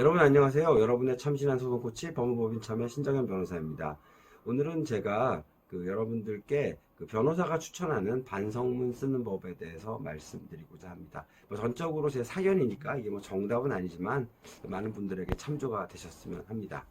여러분 안녕하세요. 여러분의 참신한 소송 코치 법무법인 참여 신정현 변호사입니다. 오늘은 제가 그 여러분들께 그 변호사가 추천하는 반성문 쓰는 법에 대해서 말씀드리고자 합니다. 뭐 전적으로 제 사견이니까 이게 뭐 정답은 아니지만 많은 분들에게 참조가 되셨으면 합니다.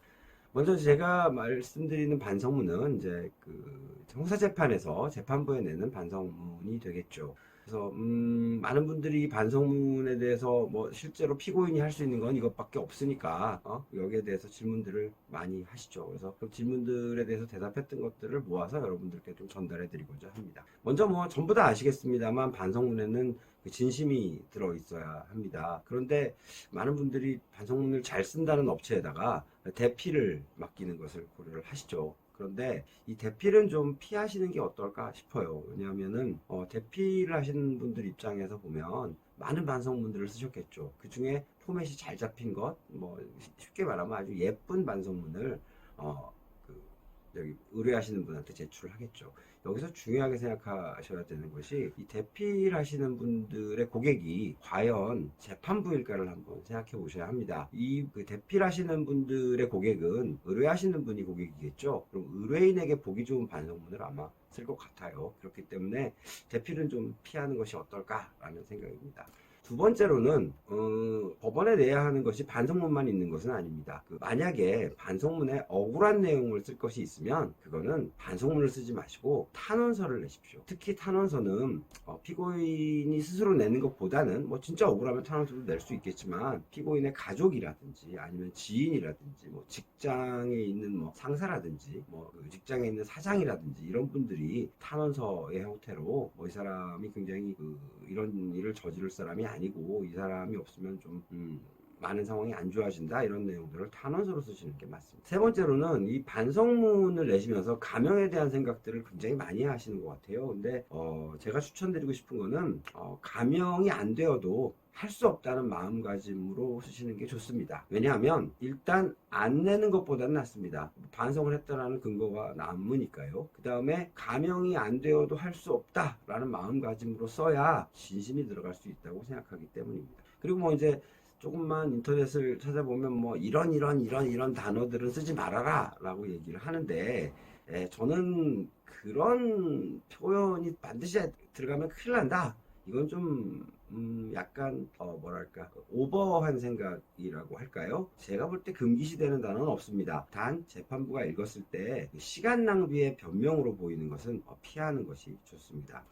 먼저 제가 말씀드리는 반성문은 이제 그 형사 재판에서 재판부에 내는 반성문이 되겠죠. 그래서 음, 많은 분들이 이 반성문에 대해서 뭐 실제로 피고인이 할 수 있는 건 이것밖에 없으니까 어? 여기에 대해서 질문들을 많이 하시죠. 그래서 그 질문들에 대해서 대답했던 것들을 모아서 여러분들께 좀 전달해 드리고자 합니다. 먼저 뭐 전부 다 아시겠습니다만 반성문에는 그 진심이 들어 있어야 합니다. 그런데 많은 분들이 반성문을 잘 쓴다는 업체에다가 대피를 맡기는 것을 고려를 하시죠. 그런데 이 대필은 좀 피하시는 게 어떨까 싶어요. 왜냐하면은 어, 대필을 하시는 분들 입장에서 보면 많은 반성문들을 쓰셨겠죠. 그 중에 포맷이 잘 잡힌 것, 뭐 쉽게 말하면 아주 예쁜 반성문을 어, 그 여기 의뢰하시는 분한테 제출을 하겠죠. 여기서 중요하게 생각하셔야 되는 것이 이 대필하시는 분들의 고객이 과연 재판부일까를 한번 생각해 보셔야 합니다. 이 그 대필하시는 분들의 고객은 의뢰하시는 분이 고객이겠죠. 그럼 의뢰인에게 보기 좋은 반성문을 아마 쓸 것 같아요. 그렇기 때문에 대필은 좀 피하는 것이 어떨까라는 생각입니다. 두 번째로는 어, 법원에 내야 하는 것이 반성문만 있는 것은 아닙니다. 그 만약에 반성문에 억울한 내용을 쓸 것이 있으면 그거는 반성문을 쓰지 마시고 탄원서를 내십시오. 특히 탄원서는 어, 피고인이 스스로 내는 것보다는 뭐 진짜 억울하면 탄원서도 낼 수 있겠지만 피고인의 가족이라든지 아니면 지인이라든지 뭐 직장에 있는 뭐 상사라든지 뭐 그 직장에 있는 사장이라든지 이런 분들이 탄원서의 형태로 뭐 이 사람이 굉장히 그 이런 일을 저지를 사람이 아니 고 이 사람이 없으면 좀 음, 많은 상황이 안 좋아진다 이런 내용들을 탄원서로 쓰시는 게 맞습니다. 세 번째로는 이 반성문을 내시면서 가명에 대한 생각들을 굉장히 많이 하시는 것 같아요. 근데 어, 제가 추천드리고 싶은 거는 어, 가명이 안 되어도 할 수 없다는 마음가짐으로 쓰시는 게 좋습니다. 왜냐하면 일단 안 내는 것보다는 낫습니다. 반성을 했다라는 근거가 남으니까요. 그 다음에 가명이 안 되어도 할 수 없다라는 마음가짐으로 써야 진심이 들어갈 수 있다고 생각하기 때문입니다. 그리고 뭐 이제 조금만 인터넷을 찾아보면 뭐 이런 이런 이런 이런 단어들은 쓰지 말아라 라고 얘기를 하는데 에, 저는 그런 표현이 반드시 들어가면 큰일 난다. 이건 좀 음, 약간 어, 뭐랄까 오버한 생각이라고 할까요? 제가 볼 때 금기시되는 단어는 없습니다. 단 재판부가 읽었을 때그 시간 낭비의 변명으로 보이는 것은 어, 피하는 것이 좋습니다.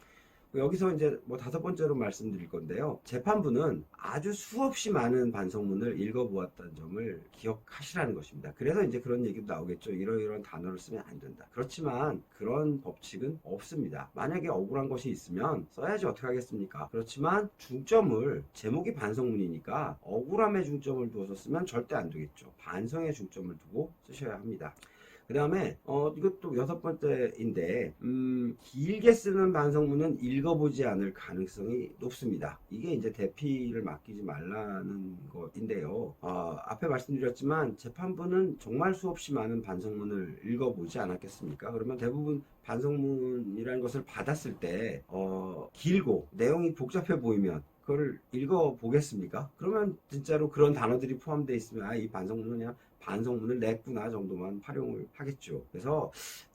여기서 이제 뭐 다섯 번째로 말씀드릴 건데요. 재판부는 아주 수없이 많은 반성문을 읽어보았다는 점을 기억하시라는 것입니다. 그래서 이제 그런 얘기도 나오겠죠. 이러이러한 단어를 쓰면 안 된다. 그렇지만 그런 법칙은 없습니다. 만약에 억울한 것이 있으면 써야지 어떻게 하겠습니까? 그렇지만 중점을 제목이 반성문이니까 억울함에 중점을 두어서 쓰면 절대 안 되겠죠. 반성에 중점을 두고 쓰셔야 합니다. 그 다음에 어 이것도 여섯 번째인데 음 길게 쓰는 반성문은 읽어보지 않을 가능성이 높습니다. 이게 이제 대피를 맡기지 말라는 것인데요. 어, 앞에 말씀드렸지만 재판부는 정말 수없이 많은 반성문을 읽어보지 않았겠습니까? 그러면 대부분 반성문이라는 것을 받았을 때 어, 길고 내용이 복잡해 보이면 그걸 읽어 보겠습니까? 그러면 진짜로 그런 단어들이 포함되어 있으면 아, 이 반성문은 그냥 반성문을 냈구나 정도만 활용을 하겠죠. 그래서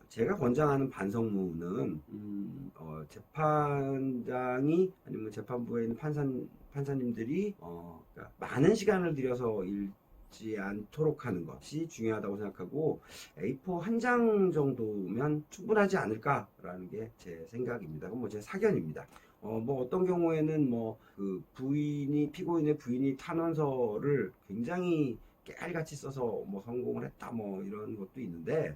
제가 권장하는 반성문은 음, 어, 재판장이 아니면 재판부에 있는 판사 판사님들이 어, 그러니까 많은 시간을 들여서 읽지 않도록 하는 것이 중요하다고 생각하고 A4 한 장 정도면 충분하지 않을까라는 게 제 생각입니다. 그건 뭐제 사견입니다. 어, 뭐 어떤 경우에는 뭐 그 부인이 피고인의 부인이 탄원서를 굉장히 깨알같이 써서 뭐 성공을 했다 뭐 이런 것도 있는데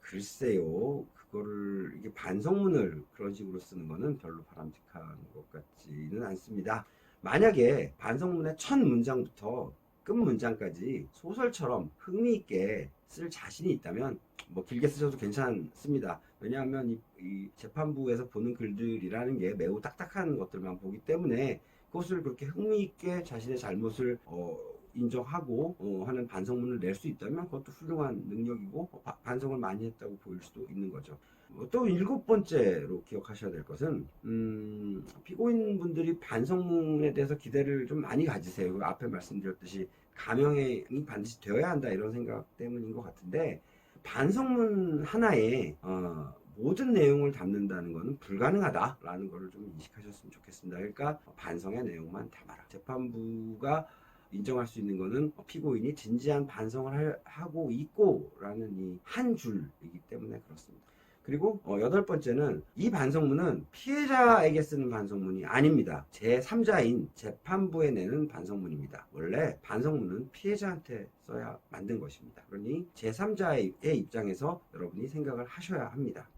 글쎄요 그거를 이게 반성문을 그런 식으로 쓰는 거는 별로 바람직한 것 같지는 않습니다. 만약에 반성문의 첫 문장부터 끝 문장까지 소설처럼 흥미있게 쓸 자신이 있다면 뭐 길게 쓰셔도 괜찮습니다. 왜냐하면 이, 이 재판부에서 보는 글들이라는 게 매우 딱딱한 것들만 보기 때문에 그것을 그렇게 흥미있게 자신의 잘못을 어, 인정하고 어, 하는 반성문을 낼 수 있다면 그것도 훌륭한 능력이고 어, 바- 반성을 많이 했다고 보일 수도 있는 거죠. 어, 또 일곱 번째로 기억하셔야 될 것은 음, 피고인분들이 반성문에 대해서 기대를 좀 많이 가지세요. 그 앞에 말씀드렸듯이 가명이 반드시 되어야 한다 이런 생각 때문인 것 같은데 반성문 하나에 어, 모든 내용을 담는다는 것은 불가능하다라는 것을 좀 인식하셨으면 좋겠습니다. 그러니까 반성의 내용만 담아라. 재판부가 인정할 수 있는 것은 피고인이 진지한 반성을 할- 하고 있고라는 이 한 줄이기 때문에 그렇습니다. 그리고 어, 여덟 번째는 이 반성문은 피해자에게 쓰는 반성문이 아닙니다. 제3자인 재판부에 내는 반성문입니다. 원래 반성문은 피해자한테 써야 만든 것입니다. 그러니 제3자의 입장에서 여러분이 생각을 하셔야 합니다.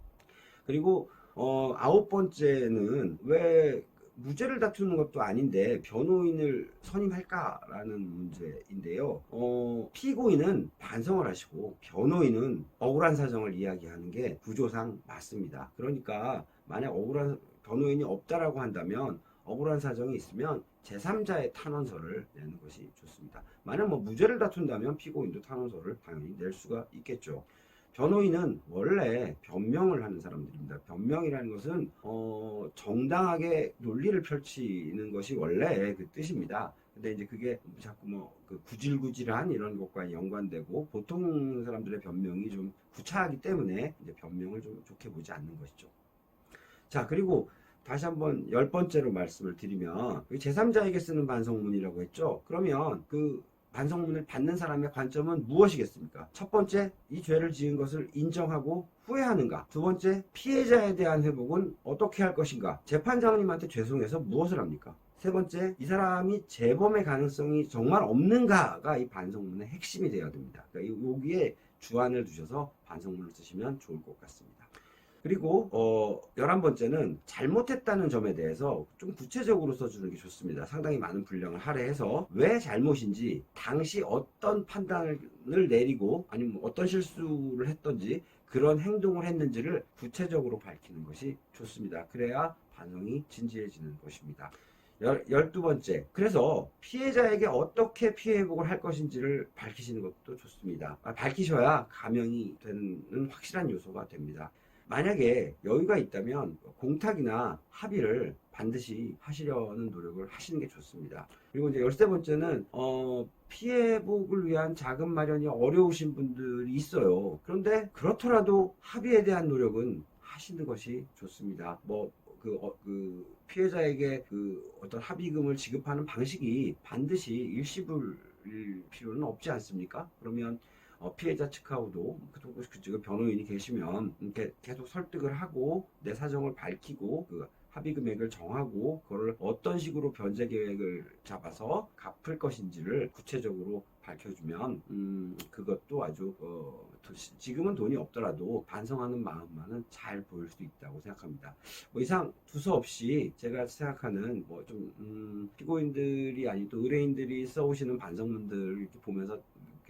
그리고 어, 아홉 번째는 왜 무죄를 다투는 것도 아닌데 변호인을 선임할까라는 문제인데요. 어, 피고인은 반성을 하시고 변호인은 억울한 사정을 이야기하는 게 구조상 맞습니다. 그러니까 만약 억울한 변호인이 없다라고 한다면 억울한 사정이 있으면 제3자의 탄원서를 내는 것이 좋습니다. 만약 뭐 무죄를 다툰다면 피고인도 탄원서를 당연히 낼 수가 있겠죠. 변호인은 원래 변명을 하는 사람들입니다. 변명이라는 것은 어, 정당하게 논리를 펼치는 것이 원래 그 뜻입니다. 근데 이제 그게 자꾸 뭐 그 구질구질한 이런 것과 연관되고 보통 사람들의 변명이 좀 구차하기 때문에 이제 변명을 좀 좋게 보지 않는 것이죠. 자 그리고 다시 한번 열 번째로 말씀을 드리면 제3자에게 쓰는 반성문이라고 했죠. 그러면 그 반성문을 받는 사람의 관점은 무엇이겠습니까? 첫 번째, 이 죄를 지은 것을 인정하고 후회하는가? 두 번째, 피해자에 대한 회복은 어떻게 할 것인가? 재판장님한테 죄송해서 무엇을 합니까? 세 번째, 이 사람이 재범의 가능성이 정말 없는가가 이 반성문의 핵심이 되어야 됩니다. 그러니까 이- 여기에 주안을 두셔서 반성문을 쓰시면 좋을 것 같습니다. 그리고 어 11번째는 잘못했다는 점에 대해서 좀 구체적으로 써주는 게 좋습니다. 상당히 많은 분량을 할애해서 왜 잘못인지 당시 어떤 판단을 내리고 아니면 어떤 실수를 했던지 그런 행동을 했는지를 구체적으로 밝히는 것이 좋습니다. 그래야 반성이 진지해지는 것입니다. 열, 열두 번째. 그래서 피해자에게 어떻게 피해 회복을 할 것인지를 밝히시는 것도 좋습니다. 아, 밝히셔야 감형이 되는 확실한 요소가 됩니다. 만약에 여유가 있다면 공탁이나 합의를 반드시 하시려는 노력을 하시는 게 좋습니다. 그리고 이제 열세 번째는 어, 피해 회복을 위한 자금 마련이 어려우신 분들이 있어요. 그런데 그렇더라도 합의에 대한 노력은 하시는 것이 좋습니다. 뭐 그, 어, 그 피해자에게 그 어떤 합의금을 지급하는 방식이 반드시 일시불일 필요는 없지 않습니까? 그러면 어, 피해자 측하고도 그- 그쪽 변호인이 계시면 이렇게 계속 설득을 하고 내 사정을 밝히고 그 합의 금액을 정하고 그거를 어떤 식으로 변제 계획을 잡아서 갚을 것인지를 구체적으로 밝혀주면 음, 그것도 아주 어, 도- 지금은 돈이 없더라도 반성하는 마음만은 잘 보일 수 있다고 생각합니다. 뭐 이상 두서 없이 제가 생각하는 뭐좀 음, 피고인들이 아니 또 의뢰인들이 써오시는 반성문들 이렇게 보면서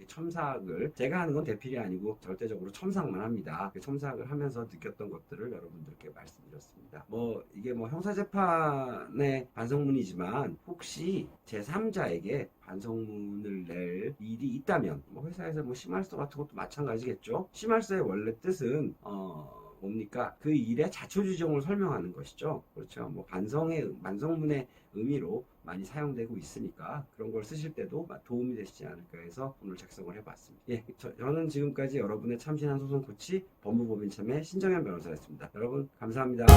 첨삭을 제가 하는 건 대필이 아니고 절대적으로 첨삭만 합니다. 그 첨삭을 하면서 느꼈던 것들을 여러분들께 말씀드렸습니다. 뭐 이게 뭐 형사재판의 반성문이지만 혹시 제3자에게 반성문을 낼 일이 있다면 뭐 회사에서 뭐 심할서 같은 것도 마찬가지겠죠. 심할서의 원래 뜻은 어 뭡니까? 그 일의 자초지종을 설명하는 것이죠. 그렇죠. 뭐 반성의 반성문의 의미로 많이 사용되고 있으니까 그런 걸 쓰실 때도 도움이 되시지 않을까 해서 오늘 작성을 해봤습니다. 예, 저, 저는 지금까지 여러분의 참신한 소송 코치 법무법인 참의 신정현 변호사였습니다. 여러분 감사합니다.